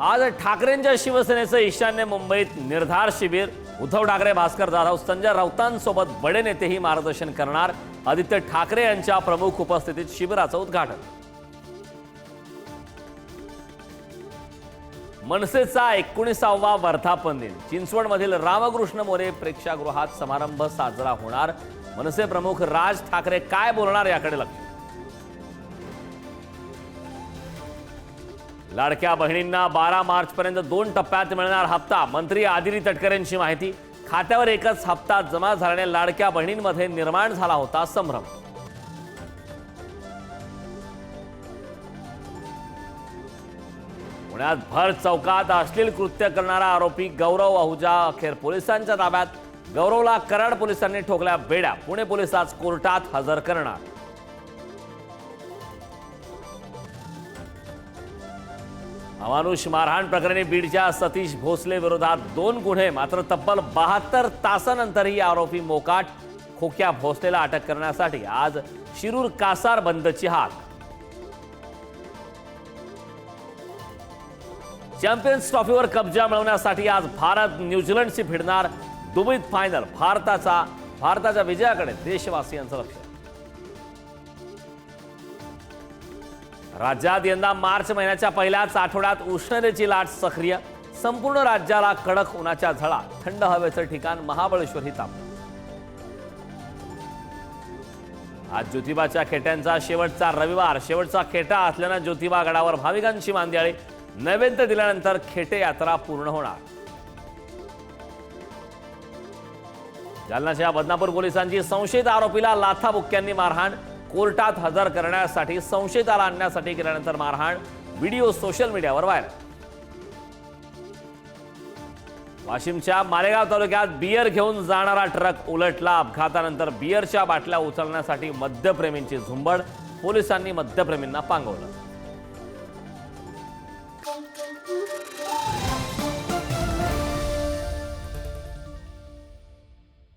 आज ठाकरेंच्या शिवसेनेचं ईशान्य मुंबईत निर्धार शिबिर. उद्धव ठाकरे भास्कर जाधव संजय राऊतांसोबत बडे नेतेही मार्गदर्शन करणार. आदित्य ठाकरे यांच्या प्रमुख उपस्थितीत शिबिराचं उद्घाटन. मनसेचा एकोणीसावा वर्धापन दिन. चिंचवडमधील रामकृष्ण मोरे प्रेक्षागृहात समारंभ साजरा होणार. मनसे प्रमुख राज ठाकरे काय बोलणार याकडे लक्ष. लाडक्या बहिणींना बारा मार्च पर्यंत दोन टप्प्यात मिळणार हप्ता. मंत्री आदिली तटकरेंची माहिती. खात्यावर एकच हप्ता जमा झाल्याने लाडक्या बहिणींमध्ये निर्माण झाला होता संभ्रम. पुण्यात भर चौकात अश्लील कृत्य करणारा आरोपी गौरव आहुजा अखेर पोलिसांच्या ताब्यात. गौरवला कराड पोलिसांनी ठोकल्या बेड्या. पुणे पोलिसात आज कोर्टात हजर करणार. अमानुष मारहाण प्रकरणी बीडच्या सतीश भोसले विरोधात दोन गुन्हे मात्र तब्बल बहात्तर तासानंतरही आरोपी मोकाट खोक्या भोसलेला अटक करण्यासाठी आज शिरूर कासार बंदची हाक. चॅम्पियन्स ट्रॉफीवर कब्जा मिळवण्यासाठी आज भारत न्यूझीलंडशी भिडणार दुबईत फायनल भारताचा भारताच्या विजयाकडे देशवासियांचं लक्ष. राज्यात यंदा मार्च महिन्याच्या पहिल्याच आठवड्यात उष्णतेची लाट सक्रिय. संपूर्ण राज्याला कडक उन्हाच्या झळा थंड हवेचं ठिकाण महाबळेश्वर ही तापलं आज ज्योतिबाच्या खेट्यांचा शेवटचा रविवार. शेवटचा खेटा असल्यानं ज्योतिबा गडावर भाविकांची मांदियाळी. नैवेद्य दिल्यानंतर खेटे यात्रा पूर्ण होणार. जालनाच्या बदनापूर पोलिसांची संशयित आरोपीला लाथाबुक्क्यांनी मारहाण. कोर्टात हजर करण्यासाठी संशयिताला आणण्यासाठी केल्यानंतर मारहाण व्हिडिओ सोशल मीडियावर व्हायरल. वाशिमच्या मालेगाव तालुक्यात बियर घेऊन जाणारा ट्रक उलटला. अपघातानंतर बियरच्या बाटल्या उचलण्यासाठी मद्यप्रेमींची झुंबड पोलिसांनी मद्यप्रेमींना पांगवलं.